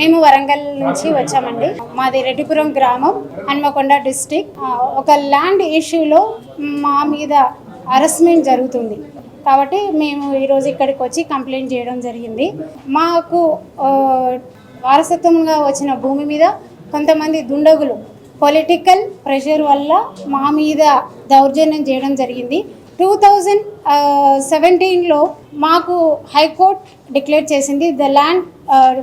మేము వరంగల్ నుంచి వచ్చామండి. మాది రెడ్డిపురం గ్రామం హన్మకొండ డిస్టిక్. ఒక ల్యాండ్ ఇష్యూలో మా మీద అరెస్ట్మెంట్ జరుగుతుంది. కాబట్టి మేము ఈరోజు ఇక్కడికి వచ్చి కంప్లైంట్ చేయడం జరిగింది. మాకు వారసత్వంగా వచ్చిన భూమి మీద కొంతమంది దుండగులు పొలిటికల్ ప్రెషర్ వల్ల మా మీద దౌర్జన్యం చేయడం జరిగింది. టూ థౌజండ్ సెవెంటీన్లో మాకు హైకోర్ట్ డిక్లేర్ చేసింది the land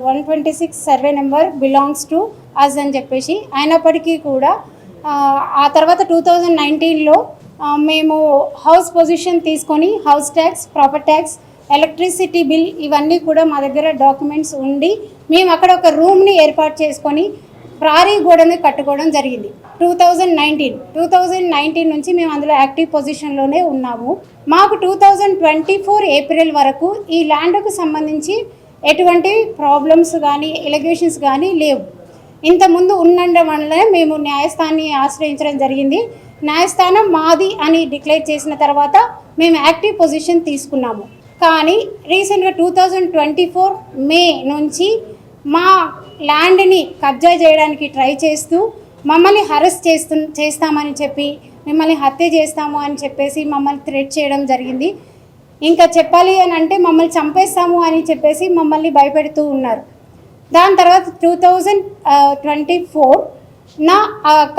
one twenty six survey number belongs to us అని చెప్పేసి అయినప్పటికీ కూడా ఆ, ఆ తర్వాత టూ థౌజండ్ నైన్టీన్లో మేము హౌస్ పొజిషన్ తీసుకొని house tax proper tax electricity bill ఇవన్నీ కూడా మా దగ్గర డాక్యుమెంట్స్ ఉండి మేము అక్కడ ఒక రూమ్ని ఏర్పాటు చేసుకొని ప్రారీ గోడని కట్టుకోవడం జరిగింది. Two thousand nineteen two thousand nineteen నుంచి మేము అందులో యాక్టివ్ పొజిషన్లోనే ఉన్నాము. మాకు two thousand twenty four April వరకు ఈ ల్యాండ్కు సంబంధించి ఎటువంటి ప్రాబ్లమ్స్ కానీ ఎలిగేషన్స్ కానీ లేవు. ఇంతకుముందు ఉండడం వల్లనే మేము న్యాయస్థానాన్ని ఆశ్రయించడం జరిగింది. న్యాయస్థానం మాది అని డిక్లేర్ చేసిన తర్వాత మేము యాక్టివ్ పొజిషన్ తీసుకున్నాము. కానీ రీసెంట్గా two thousand twenty four May నుంచి మా ల్యాండ్ని కబ్జా చేయడానికి ట్రై చేస్తూ మమ్మల్ని హరెస్ట్ చేస్తు చేస్తామని చెప్పి మిమ్మల్ని హత్య చేస్తాము అని చెప్పేసి మమ్మల్ని థ్రెట్ చేయడం జరిగింది. ఇంకా చెప్పాలి అని అంటే మమ్మల్ని చంపేస్తాము అని చెప్పేసి మమ్మల్ని భయపెడుతూ ఉన్నారు. దాని తర్వాత టూ థౌజండ్ ట్వంటీ ఫోర్ నా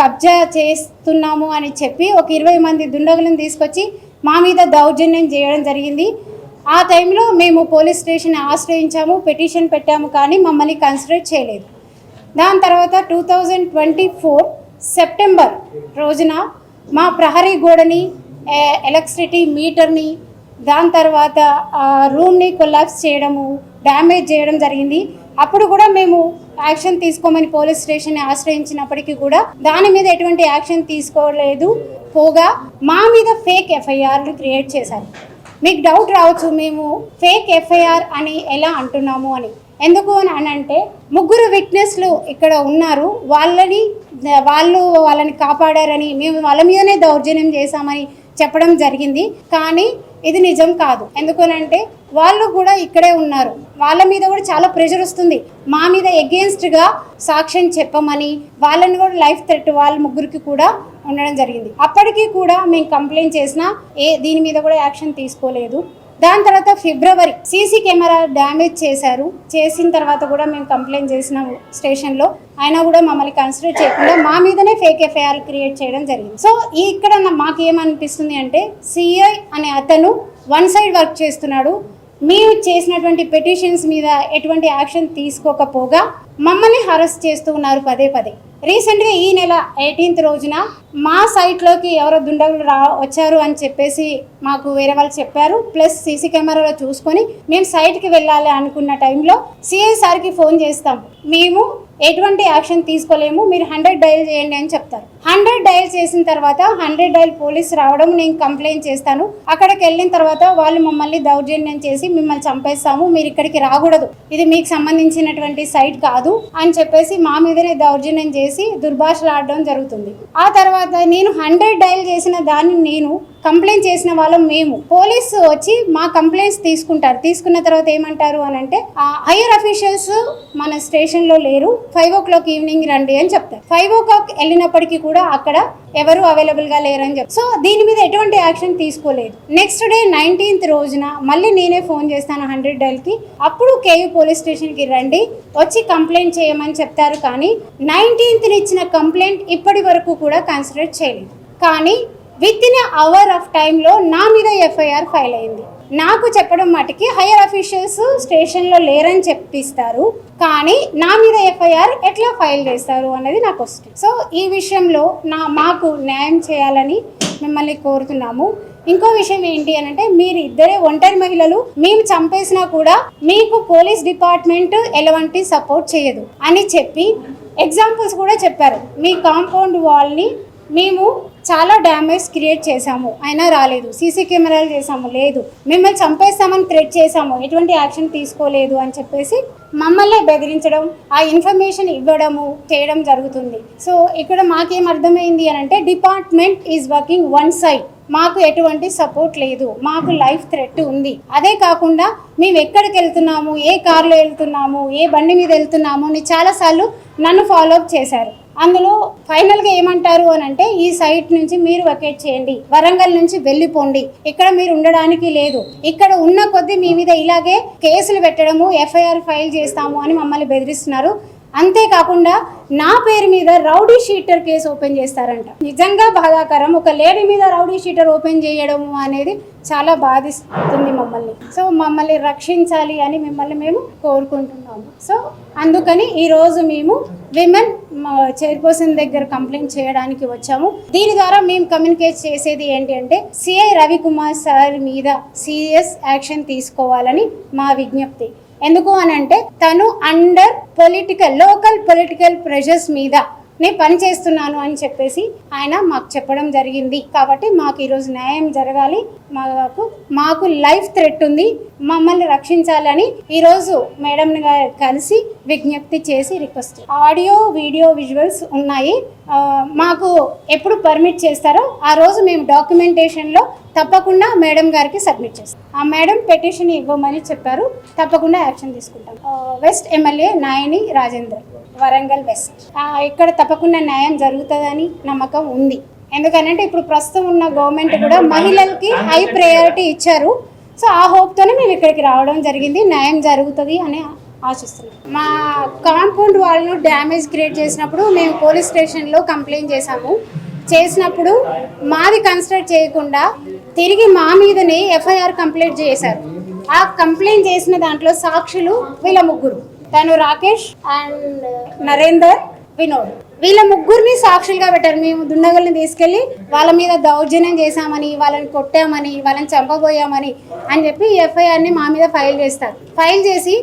కబ్జా చేస్తున్నాము అని చెప్పి ఒక ఇరవై మంది దుండగులను తీసుకొచ్చి మా మీద దౌర్జన్యం చేయడం జరిగింది. ఆ టైంలో మేము పోలీస్ స్టేషన్ ఆశ్రయించాము పిటిషన్ పెట్టాము కానీ మమ్మల్ని కన్సిడర్ చేయలేదు. దాని తర్వాత two thousand twenty four September రోజున మా ప్రహరీ గోడని ఎలక్ట్రిసిటీ మీటర్ని దాని తర్వాత ఆ, రూమ్ని కొలాప్స్ చేయడము డ్యామేజ్ చేయడం జరిగింది. అప్పుడు కూడా మేము యాక్షన్ తీసుకోమని పోలీస్ స్టేషన్ ఆశ్రయించినప్పటికీ కూడా దాని మీద ఎటువంటి యాక్షన్ తీసుకోలేదు. పోగా మా మీద ఫేక్ ఎఫ్ఐఆర్లు క్రియేట్ చేశారు. మీకు డౌట్ రావచ్చు మేము ఫేక్ ఎఫ్ఐఆర్ అని ఎలా అంటున్నాము అని. ఎందుకు అని అని అంటే ముగ్గురు విట్నెస్లు ఇక్కడ ఉన్నారు. వాళ్ళని వాళ్ళు వాళ్ళని కాపాడారని మేము వాళ్ళ మీదనే దౌర్జన్యం చేశామని చెప్పడం జరిగింది. కానీ ఇది నిజం కాదు. ఎందుకనంటే వాళ్ళు కూడా ఇక్కడే ఉన్నారు. వాళ్ళ మీద కూడా చాలా ప్రెషర్ వస్తుంది. మా మీద ఎగెన్స్ట్గా సాక్ష్యం చెప్పమని వాళ్ళని కూడా లైఫ్ థ్రెట్ వాళ్ళ ముగ్గురికి కూడా ఉండడం జరిగింది. అప్పటికీ కూడా మేము కంప్లైంట్ చేసినా ఏ దీని మీద కూడా యాక్షన్ తీసుకోలేదు. దాని తర్వాత ఫిబ్రవరి సీసీ కెమెరా డ్యామేజ్ చేశారు. చేసిన తర్వాత కూడా మేము కంప్లైంట్ చేసినాము స్టేషన్లో అయినా కూడా మమ్మల్ని కన్సిడర్ చేయకుండా మా మీదనే ఫేక్ ఎఫ్ఐఆర్ క్రియేట్ చేయడం జరిగింది. సో ఇక్కడ మాకు ఏమనిపిస్తుంది అంటే సిఐ అనే అతను వన్ సైడ్ వర్క్ చేస్తున్నాడు. మేము చేసినటువంటి పెటిషన్స్ మీద ఎటువంటి యాక్షన్ తీసుకోకపోగా మమ్మల్ని హరస్ చేస్తూ ఉన్నారు పదే పదే. రీసెంట్గా ఈ నెల ఎయిటీన్త్ రోజున మా సైట్లోకి ఎవరో దుండగులు రా వచ్చారు అని చెప్పేసి మాకు వేరే వాళ్ళు చెప్పారు. ప్లస్ సీసీ కెమెరాలో చూసుకొని మేము సైట్కి వెళ్ళాలి అనుకున్న టైంలో సిఐ సార్కి ఫోన్ చేస్తాం. మేము ఎటువంటి యాక్షన్ తీసుకోలేము. మీరు హండ్రెడ్ డయల్ చేయండి అని చెప్తారు. హండ్రెడ్ డయల్ చేసిన తర్వాత హండ్రెడ్ డయల్ పోలీస్ రావడం నేను కంప్లైంట్ చేస్తాను. అక్కడికి వెళ్ళిన తర్వాత వాళ్ళు మమ్మల్ని దౌర్జన్యం చేసి మిమ్మల్ని చంపేస్తాము. మీరు ఇక్కడికి రాకూడదు. ఇది మీకు సంబంధించినటువంటి సైట్ కాదు అని చెప్పేసి మా మీదనే దౌర్జన్యం చేసి దుర్భాషలు ఆడడం జరుగుతుంది. ఆ తర్వాత నేను హండ్రెడ్ డయల్ చేసిన దాన్ని నేను కంప్లైంట్ చేసిన వాళ్ళం మేము. పోలీసు వచ్చి మా కంప్లైంట్స్ తీసుకుంటారు. తీసుకున్న తర్వాత ఏమంటారు అని అంటే హైయర్ అఫీషియల్స్ మన స్టేషన్లో లేరు. ఫైవ్ ఓ క్లాక్ ఈవినింగ్ రండి అని చెప్తారు. ఫైవ్ ఓ క్లాక్ వెళ్ళినప్పటికీ కూడా అక్కడ ఎవరు అవైలబుల్గా లేరని చెప్పి. సో దీని మీద ఎటువంటి యాక్షన్ తీసుకోలేదు. నెక్స్ట్ డే నైన్టీన్త్ రోజున మళ్ళీ నేనే ఫోన్ చేస్తాను హండ్రెడ్ డైల్కి. అప్పుడు కేయూ పోలీస్ స్టేషన్కి రండి వచ్చి కంప్లైంట్ చేయమని చెప్తారు కానీ నైన్టీన్త్ని ఇచ్చిన కంప్లైంట్ ఇప్పటి వరకు కూడా కన్సిడర్ చేయలేదు. కానీ విత్ ఇన్ అవర్ ఆఫ్ టైంలో నా మీద ఎఫ్ఐఆర్ ఫైల్ అయింది. నాకు చెప్పడం మటుకి హైయర్ అఫీషియల్స్ స్టేషన్లో లేరని చెప్పిస్తారు. కానీ నా మీద ఎఫ్ఐఆర్ ఎట్లా ఫైల్ చేస్తారు అనేది నాకు వస్తుంది సో ఈ విషయంలో నా మాకు న్యాయం చేయాలని మిమ్మల్ని కోరుతున్నాము. ఇంకో విషయం ఏంటి అని అంటే మీరు ఇద్దరే ఒంటరి మహిళలు మేము చంపేసినా కూడా మీకు పోలీస్ డిపార్ట్మెంట్ ఎలాంటి సపోర్ట్ చేయదు అని చెప్పి ఎగ్జాంపుల్స్ కూడా చెప్పారు. మీ కాంపౌండ్ వాల్ని మేము చాలా డ్యామేజ్ క్రియేట్ చేశాము. అయినా రాలేదు. సీసీ కెమెరాలు చేసాము లేదు. మిమ్మల్ని చంపేస్తామని థ్రెట్ చేశాము. ఎటువంటి యాక్షన్ తీసుకోలేదు అని చెప్పేసి మమ్మల్ని బెదిరించడం ఆ ఇన్ఫర్మేషన్ ఇవ్వడము చేయడం జరుగుతుంది. సో ఇక్కడ మాకేం అర్థమైంది అని అంటే department is working one side మాకు ఎటువంటి సపోర్ట్ లేదు. మాకు లైఫ్ థ్రెట్ ఉంది. అదే కాకుండా మేము ఎక్కడికి వెళ్తున్నాము? ఏ కార్లో వెళ్తున్నాము? ఏ బండి మీద వెళ్తున్నాము? అని చాలాసార్లు నన్ను ఫాలో అప్ చేశారు. అందులో ఫైనల్గా ఏమంటారు అని అంటే ఈ సైట్ నుంచి మీరు వెకేట్ చేయండి. వరంగల్ నుంచి వెళ్ళిపోండి. ఇక్కడ మీరు ఉండడానికి లేదు. ఇక్కడ ఉన్న కొద్దీ మీ మీద ఇలాగే కేసులు పెట్టడము ఎఫ్ఐఆర్ ఫైల్ చేస్తాము అని మమ్మల్ని బెదిరిస్తున్నారు. అంతేకాకుండా నా పేరు మీద రౌడీ షీటర్ కేసు ఓపెన్ చేస్తారంట. నిజంగా బాధాకరం. ఒక లేడీ మీద రౌడీ షీటర్ ఓపెన్ చేయడం అనేది చాలా బాధిస్తుంది మమ్మల్ని. సో మమ్మల్ని రక్షించాలి అని మిమ్మల్ని మేము కోరుకుంటున్నాము. సో అందుకని ఈరోజు మేము విమెన్ చైర్పర్సన్ దగ్గర కంప్లైంట్ చేయడానికి వచ్చాము. దీని ద్వారా మేము కమ్యూనికేట్ చేసేది ఏంటి అంటే సిఐ రవికుమార్ సార్ మీద సీరియస్ యాక్షన్ తీసుకోవాలని మా విజ్ఞప్తి. ఎందుకు అని అంటే తను under political local political pressures మీద నేను పని చేస్తున్నాను అని చెప్పేసి ఆయన మాకు చెప్పడం జరిగింది. కాబట్టి మాకు ఈరోజు న్యాయం జరగాలి. మాకు మాకు లైఫ్ థ్రెట్ ఉంది. మమ్మల్ని రక్షించాలని ఈరోజు మేడం గారు కలిసి విజ్ఞప్తి చేసి రిక్వెస్ట్. ఆడియో వీడియో విజువల్స్ ఉన్నాయి. మాకు ఎప్పుడు పర్మిట్ చేస్తారో ఆ రోజు మేము డాక్యుమెంటేషన్లో తప్పకుండా మేడం గారికి సబ్మిట్ చేస్తాం. ఆ మేడం పెటిషన్ ఇవ్వమని చెప్పారు. తప్పకుండా యాక్షన్ తీసుకుంటాం. West MLA Nayani Rajender. Warangal west. ఇక్కడ తప్పకుండా న్యాయం జరుగుతుందని నమ్మకం ఉంది. ఎందుకనంటే ఇప్పుడు ప్రస్తుతం ఉన్న గవర్నమెంట్ కూడా మహిళలకి హై ప్రయారిటీ ఇచ్చారు. సో ఆ హోప్తోనే మేము ఇక్కడికి రావడం జరిగింది. న్యాయం జరుగుతుంది అని ఆశిస్తున్నాం. మా కాంపౌండ్ వాళ్ళు డ్యామేజ్ క్రియేట్ చేసినప్పుడు మేము పోలీస్ స్టేషన్లో కంప్లైంట్ చేశాము. చేసినప్పుడు మాది కన్స్ట్రక్ట్ చేయకుండా తిరిగి మా మీదనే ఎఫ్ఐఆర్ కంప్లైంట్ చేశారు. ఆ కంప్లైంట్ చేసిన దాంట్లో సాక్షులు వీళ్ళ ముగ్గురు. తను రాకేష్ అండ్ నరేందర్ వినోద్. వీళ్ళ ముగ్గురిని సాక్షులుగా పెట్టారు. మేము దుండగుల్ని తీసుకెళ్ళి వాళ్ళ మీద దౌర్జన్యం చేశామని వాళ్ళని కొట్టామని వాళ్ళని చంపబోయామని అని చెప్పి ఎఫ్ఐఆర్ని మా మీద ఫైల్ చేస్తారు. ఫైల్ చేసి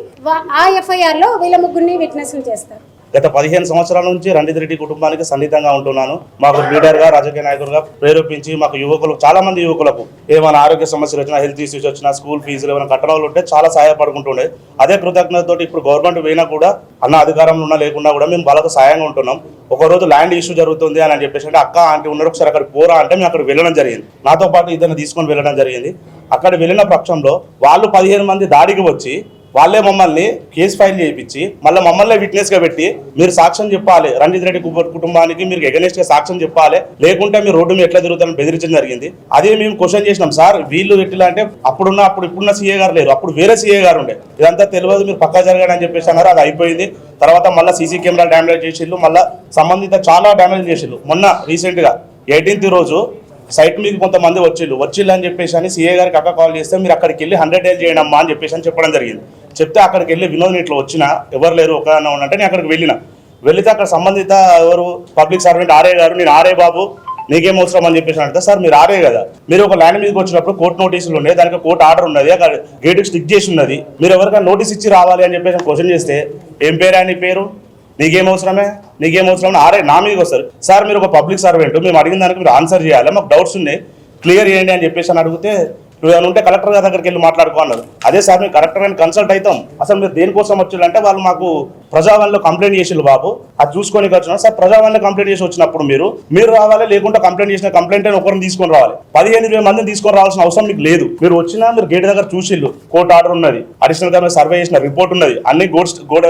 ఆ ఎఫ్ఐఆర్లో వీళ్ళ ముగ్గురిని విట్నెస్లు చేస్తారు. గత పదిహేను సంవత్సరాల నుంచి రంజిత్ రెడ్డి కుటుంబానికి సన్నిహితంగా ఉంటున్నాను. మాకు లీడర్గా రాజకీయ నాయకులుగా ప్రేరేపించి మాకు యువకులు చాలా మంది యువకులకు ఏమైనా ఆరోగ్య సమస్యలు వచ్చినా హెల్త్ ఇష్యూస్ వచ్చినా స్కూల్ ఫీజులు ఏమైనా కట్టడాలు ఉంటే చాలా సహాయపడుకుంటుండే. అదే కృతజ్ఞతతో ఇప్పుడు గవర్నమెంట్ పోయినా కూడా అన్న అధికారంలో ఉన్నా లేకున్నా కూడా మేము వాళ్ళకు సాయంగా ఉంటున్నాం. ఒకరోజు ల్యాండ్ ఇష్యూ జరుగుతుంది అని చెప్పేసి అంటే అక్క ఆంటీ ఉన్నారు ఒకసారి అక్కడ పోరా అంటే మేము అక్కడ వెళ్ళడం జరిగింది. నాతో పాటు ఇద్దరిని తీసుకొని వెళ్ళడం జరిగింది. అక్కడ వెళ్ళిన పక్షంలో వాళ్ళు పదిహేను మంది దాడికి వచ్చి వాళ్ళే మమ్మల్ని కేసు ఫైల్ చేయించి మళ్ళీ మమ్మల్ని విట్నెస్గా పెట్టి మీరు సాక్ష్యం చెప్పాలి. రంజిత్ రెడ్డి కుటుంబానికి మీరు ఎగనెస్ట్గా సాక్ష్యం చెప్పాలి. లేకుంటే మీరు రోడ్డు మీద ఎట్లా తిరుగుతారని బెదిరించడం జరిగింది. అదే మేము క్వశ్చన్ చేసినాం. సార్ వీళ్ళు ఎట్లా అంటే అప్పుడున్న అప్పుడు ఇప్పుడున్న సీఏ గారు లేరు. అప్పుడు వేరే సీఏ గారు ఉండే. ఇదంతా తెలియదు మీరు పక్కా జరగడం అని చెప్పేసి అన్నారు. అది అయిపోయింది. తర్వాత మళ్ళీ సీసీ కెమెరా డ్యామేజ్ చేసిళ్ళు. మళ్ళీ సంబంధిత చాలా డ్యామేజ్ చేసిళ్ళు. మొన్న రీసెంట్గా ఎయిటీన్త్ రోజు సైట్ మీద కొంతమంది వచ్చిళ్ళు. వచ్చిళ్ళు అని చెప్పేసి అని సీఏ గారికి అక్క కాల్ చేస్తే మీరు అక్కడికి వెళ్ళి హండ్రెడ్ డేస్ చేయడం అని చెప్పేసి అని చెప్పడం జరిగింది. చెప్తే అక్కడికి వెళ్ళి వినోద్ ఇట్లా వచ్చిన ఎవరు లేరు ఒక అంటే నేను అక్కడికి వెళ్ళిన. వెళితే అక్కడ సంబంధిత ఎవరు పబ్లిక్ సర్వెంట్ ఆర్ఏ గారు నేను ఆర్ఏ బాబు నీకేం అవసరం? అని చెప్పేసి అంటే సార్ మీరు ఆరే కదా. మీరు ఒక ల్యాండ్ మీదకి వచ్చినప్పుడు కోర్టు నోటీసులు ఉన్నాయి దానికి కోర్టు ఆర్డర్ ఉన్నది అక్కడ గేట్ స్టిక్ చేసి ఉన్నది. మీరు ఎవరికైనా నోటీస్ ఇచ్చి రావాలి అని చెప్పేసి క్వశ్చన్ చేస్తే ఏం పేరు అని పేరు? నీకేం అవసరమే? నీకేం అవసరం ఆరే నా మీదకి వస్తారు. సార్ మీరు ఒక పబ్లిక్ సర్వెంట్ మేము అడిగిన దానికి మీరు ఆన్సర్ చేయాలి? మాకు డౌట్స్ ఉన్నాయి క్లియర్ చేయండి అని చెప్పేసి అని అడిగితే నువ్వు ఏమైనా ఉంటే కలెక్టర్ గారి దగ్గరికి వెళ్ళి మాట్లాడుకో అన్నారు. అదే సార్ మేము కలెక్టర్ అని కన్సల్ట్ అవుతాం. అసలు మీరు దేనికోసం వచ్చారంటే వాళ్ళు మాకు ప్రజావాణిలో కంప్లైంట్ చేసిళ్ళు బాబు. అది చూసుకొని వచ్చిన సార్ ప్రజావాణిలో కంప్లైంట్ చేసి వచ్చినప్పుడు మీరు మీరు రావాలి లేకుంటే కంప్లైంట్ చేసిన కంప్లైంట్ అయినా ఒకరిని తీసుకొని రావాలి. పదిహేను ఇరవై మందిని తీసుకొని రావాల్సిన అవసరం మీకు లేదు. మీరు వచ్చినా మీరు గేట్ దగ్గర చూసిళ్ళు కోర్టు ఆర్డర్ ఉన్నది. అడిషనల్గా సర్వే చేసిన రిపోర్ట్ ఉన్నది. అన్ని గోడ్స్ గోడ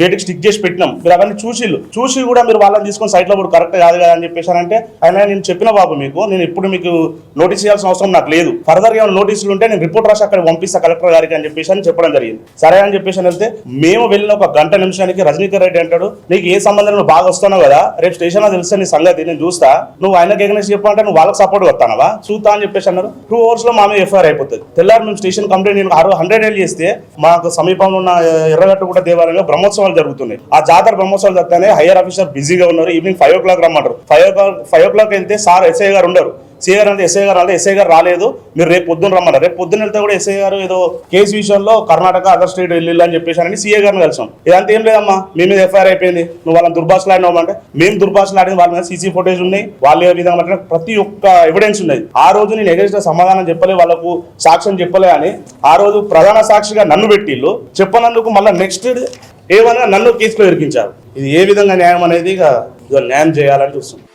గేట్కి స్టిక్ చేసి పెట్టినాం. మీరు అవన్నీ చూసిళ్ళు చూసి కూడా మీరు వాళ్ళని తీసుకొని సైట్లో కూడా కరెక్ట్ కాదు కదా అని చెప్పేసి అంటే ఆయన నేను చెప్పిన బాబు మీకు నేను ఇప్పుడు మీకు నోటీస్ చేయాల్సిన అవసరం నాకు లేదు. ఫర్దర్గా ఏమైనా నోటీసులు ఉంటే నేను రిపోర్ట్ రాసి అక్కడ పంపిస్తా కలెక్టర్ గారికి అని చెప్పేసి అని చెప్పడం జరిగింది. సరే అని చెప్పేసి వెళ్తే మేము వెళ్ళిన ఒక గంట నిమిషానికి రజనీకర్ రెడ్డి అంటాడు నీకు ఏ సంబంధం నువ్వు బాగా వస్తున్నావు కదా రేపు స్టేషన్లో తెలిస్తే నీ సంగతి నేను చూస్తా. నువ్వు ఆయనకి ఎగనెస్ట్ చెప్పాలంటే నువ్వు వాళ్ళకి సపోర్ట్ వస్తానవా చూస్తా అని చెప్పేసి అన్నారు. టూ అవర్స్లో మామే ఎఫ్ఐఆర్ అయిపోతుంది. తెల్లారు మేము స్టేషన్ కంప్లైంట్ నేను ఆరు హండ్రెడ్ ఏళ్ళు చేస్తే మాకు సమీపంలో ఉన్న ఎర్రగట్టు కూడా దేవాలయంలో బ్రహ్మోత్సవాలు జరుగుతున్నాయి. ఆ జాతర బ్రహ్మోత్సవాలు జరుగుతానే హైయర్ ఆఫీసర్ బిజీగా ఉన్నారు. ఈవినింగ్ ఫైవ్ ఓ క్లాక్ రమ్మంటారు. Five o'clock five o'clock వెళ్తే సార్ ఎస్ఐ గారు ఉండరు. సీఆర్ అంటే ఎస్ఐ గారు రాలేదు ఎస్ఐ గారు రాలేదు. మీరు రేపు పొద్దున్న రమ్మన్నారు. రేపు పొద్దున్న వెళ్తే కూడా ఎస్ఐ గారు ఏదో కేసు విషయంలో కర్ణాటక అదర్ స్టేట్ వెళ్ళి అని చెప్పేసి అని సిఐ గారిని కలిసాం. ఇదంతా ఏం లేదమ్మా. మీ మీద ఎఫ్ఐఆర్ అయిపోయింది. నువ్వు వాళ్ళని దుర్భాషలు ఆడినామంటే మేము దుర్భాషలు ఆడింది వాళ్ళ మీద సీసీ ఫోటేజ్ ఉన్నాయి. వాళ్ళు ఏ విధంగా ప్రతి ఒక్క ఎవిడెన్స్ ఉన్నది. ఆ రోజు నేను ఎగేసిన సమాధానం చెప్పలే వాళ్ళకు సాక్ష్యం చెప్పలే అని ఆ రోజు ప్రధాన సాక్షిగా నన్ను పెట్టిళ్ళు. చెప్పనందుకు మళ్ళీ నెక్స్ట్ ఏమన్నా నన్ను కేసులో ఇరికించారు. ఇది ఏ విధంగా న్యాయం అనేది ఇక ఇక న్యాయం చేయాలని చూస్తున్నాం.